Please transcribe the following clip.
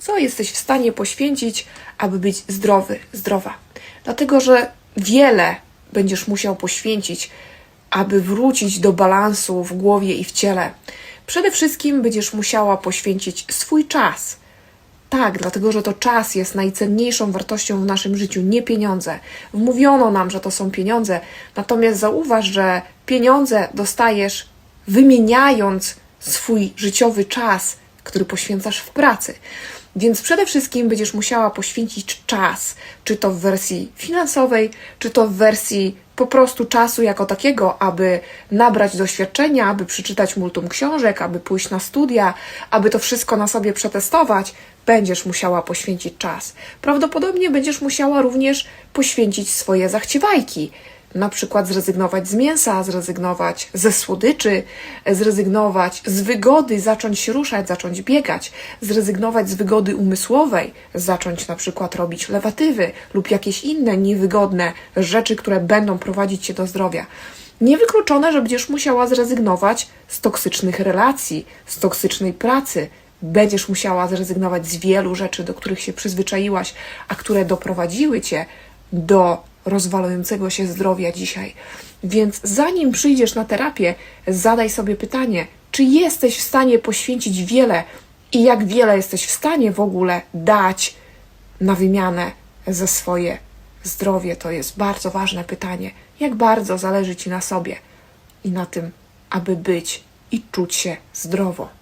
Co jesteś w stanie poświęcić, aby być zdrowy, zdrowa? Dlatego, że wiele będziesz musiał poświęcić, aby wrócić do balansu w głowie i w ciele. Przede wszystkim będziesz musiała poświęcić swój czas. Tak, dlatego że to czas jest najcenniejszą wartością w naszym życiu, nie pieniądze. Wmówiono nam, że to są pieniądze, natomiast zauważ, że pieniądze dostajesz wymieniając swój życiowy czas, który poświęcasz w pracy. Więc przede wszystkim będziesz musiała poświęcić czas, czy to w wersji finansowej, czy to w wersji po prostu czasu jako takiego, aby nabrać doświadczenia, aby przeczytać multum książek, aby pójść na studia, aby to wszystko na sobie przetestować, będziesz musiała poświęcić czas. Prawdopodobnie będziesz musiała również poświęcić swoje zachciewajki. Na przykład zrezygnować z mięsa, zrezygnować ze słodyczy, zrezygnować z wygody, zacząć się ruszać, zacząć biegać, zrezygnować z wygody umysłowej, zacząć na przykład robić lewatywy lub jakieś inne niewygodne rzeczy, które będą prowadzić cię do zdrowia. Niewykluczone, że będziesz musiała zrezygnować z toksycznych relacji, z toksycznej pracy. Będziesz musiała zrezygnować z wielu rzeczy, do których się przyzwyczaiłaś, a które doprowadziły cię do rozwalającego się zdrowia dzisiaj. Więc zanim przyjdziesz na terapię, zadaj sobie pytanie, czy jesteś w stanie poświęcić wiele i jak wiele jesteś w stanie w ogóle dać na wymianę za swoje zdrowie. To jest bardzo ważne pytanie. Jak bardzo zależy Ci na sobie i na tym, aby być i czuć się zdrowo.